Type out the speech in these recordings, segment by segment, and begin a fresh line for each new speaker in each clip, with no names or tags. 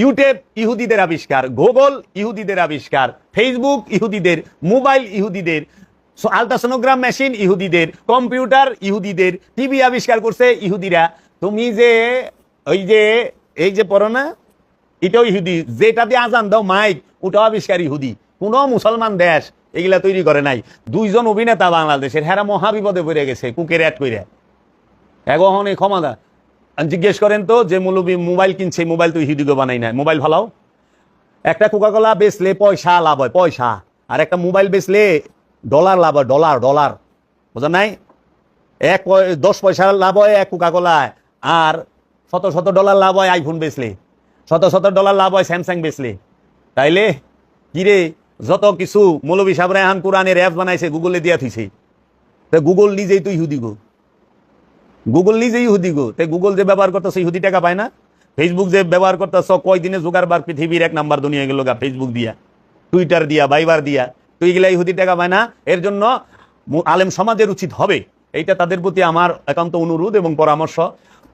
YouTube ইহুদিদের আবিষ্কার, Google ইহুদিদের আবিষ্কার, ফেসবুক ইহুদিদের, মোবাইল ইহুদিদের আলট্রাসোনোগ্রাম মেশিন ইহুদিদের, কম্পিউটার ইহুদিদের, টিভি আবিষ্কার করছে ইহুদিরা। তুমি যে ওই যে, এই যে পড়ো না, এটাও ইহুদি। যেটা দিয়ে আজান দাও, মাইক, ওটাও আবিষ্কার ইহুদি। কোনো মুসলমান দেশ এগুলা তৈরি করে নাই। দুইজন অভিনেতা বাংলাদেশের, হেরা মহাবিপদে পড়ে গেছে, কুকের অ্যাড করে এখন ক্ষমা দা জিজ্ঞেস করেন তো, যে মৌলবী মোবাইল কিনছে মোবাইল তো ইহুদিকে বানাই না মোবাইল ভালাও? একটা কোকাকোলা বেচলে পয়সা লাভ হয়, পয়সা। আর একটা মোবাইল বেচলে ডলার লাভ হয় ডলার ডলার বোঝা নাই? এক দশ পয়সা লাভ হয় এক কোকাকোলায় আর শত শত ডলার লাভ হয় আইফোন বেচলে। শত শত ডলার লাভ হয় স্যামসাং বেচলে। তাইলে কিরে, যত কিছু মৌলবী সাহেবরা এখন কোরআনের অ্যাপ বানাইছে গুগলে দিয়া থইছে। তো গুগল নিজেই তো ইহুদি গো। গুগল নিজেই ইহুদি গো। তে গুগল যে ব্যবহার করতেছে, ইহুদি টাকা পায় না। ফেসবুক যে ব্যবহার করতেছ কয়দিনে জোগাড় বার পৃথিবীর এক নাম্বার দুনিয়া গেল গা ফেসবুক দিয়া। টুইটার দিয়া বাইবার দিয়া। তো এগুলা ইহুদি টাকা পায় না। এর জন্য আলেম সমাজের উচিত হবে। এইটা তাদের প্রতি আমার একান্ত অনুরোধ এবং পরামর্শ।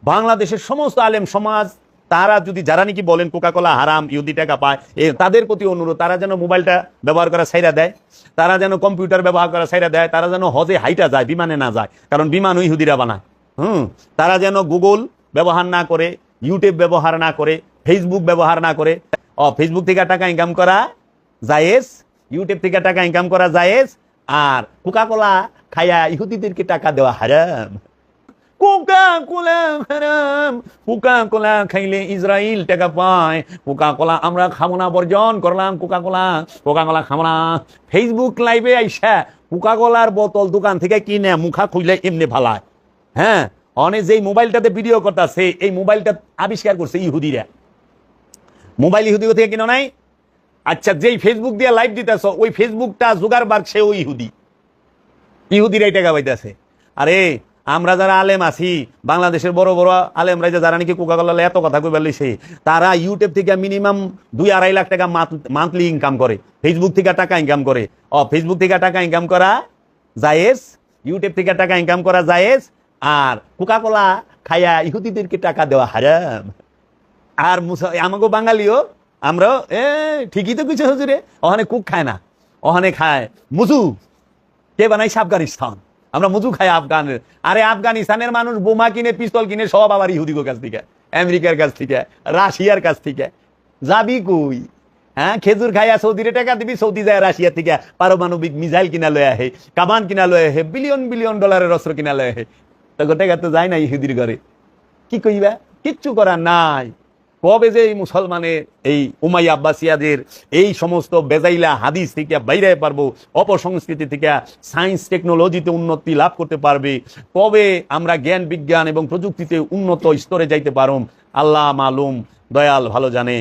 বাংলাদেশের সমস্ত আলেম সমাজ, তারা যদি যারা নাকি বলেন কোকাকোলা হারাম, ইহুদি টাকা পায়, এ তাদের প্রতি অনুরোধ, তারা যেন মোবাইলটা ব্যবহার করা সাইরা দেয়, তারা যেন কম্পিউটার ব্যবহার করা সাইরা দেয়, তারা যেন হজে হাইটা যায়, বিমানে না যায়, কারণ বিমানও ইহুদিরা বানায়। হুম, তারা যেন গুগল ব্যবহার না করে, ইউটিউব ব্যবহার না করে, ফেসবুক ব্যবহার না করে। ও ফেসবুক থেকে টাকা ইনকাম করা জায়েজ, ইউটিউব থেকে টাকা ইনকাম করা জায়েজ, আর কোকাকোলা খায়া ইহুদিদেরকে টাকা দেওয়া হারাম। কোকা কোলা হারাম। কোকা কোলা খাইলে ইসরায়েল টাকা পায়। কোকা কোলা আমরা খাব না, বর্জন করলাম কোকা কোলা কোকা কোলা খাব না। ফেসবুক লাইভে আইসা কোকা কোলার বোতল দোকান থেকে কিনে মুখা খুইলে এমনি ভালায় হ্যাঁ অনেক যেই মোবাইলটাতে ভিডিও করতেছে, এই মোবাইলটা আবিষ্কার করছে ইহুদিরা। মোবাইল ইহুদি থেকে কিনো নাই? আচ্ছা যেই ফেসবুক দিয়ে লাইভ দিতেছ, ওই ফেসবুকটা জুগার বার্গ সেও ইহুদি। ইহুদিরাই টাকা পাইতেছে। আরে, আমরা যারা আলেম আছি, বাংলাদেশের বড় বড় আলেমরা যে যারা নাকি কোকাকোলা এত কথা কই বলিছে তারা ইউটিউব থেকে মিনিমাম দুই আড়াই লাখ টাকা মান্থলি ইনকাম করে। ফেসবুক থেকে টাকা ইনকাম করে। ও ফেসবুক থেকে টাকা ইনকাম করা জায়েজ ইউটিউব থেকে টাকা ইনকাম করা জায়েজ আর কোকাকোলা খায়া ইহুদিদেরকে টাকা দেওয়া হারাম। আর মুসা আমাকে বাঙালিও আমরা এ, ঠিকই তো কিছু হুজুরে ওখানে কুক খায় না ওখানে খায় মুজু। কে বানাইছে আফগানিস্তান। আমরা মুজু খাই আফগানের আরে আফগানিস্তানের মানুষ বোমা কিনে, পিস্তল কিনে, সব আবার ইহুদিগোর কাছ থেকে, আমেরিকার কাছ থেকে, রাশিয়ার কাছ থেকে। যাবি কই? হ্যাঁ খেজুর খাইয়া সৌদিরে টাকা দিবি, সৌদি যায় রাশিয়া থেকে পারমাণবিক মিসাইল কিনা লয়ে আহে কামান কিনা লয়ে আহে, বিলিয়ন বিলিয়ন ডলারের অস্ত্র কিনা লয়ে আহে। তো টাকা তো যায় না ইহুদির ঘরে। কি কইবা? কিচ্ছু করার নাই। কবে যে এই মুসলমানের এই উমাই আব্বাসিয়াদের এই সমস্ত বেজাইলা হাদিস থেকে বাইরে পারব, অপসংস্কৃতি থেকে সায়েন্স টেকনোলজিতে উন্নতি লাভ করতে পারবে, কবে আমরা জ্ঞান, বিজ্ঞান এবং প্রযুক্তিতে উন্নত স্তরে যাইতে পারম, আল্লাহ মালুম, দয়াল ভালো জানে।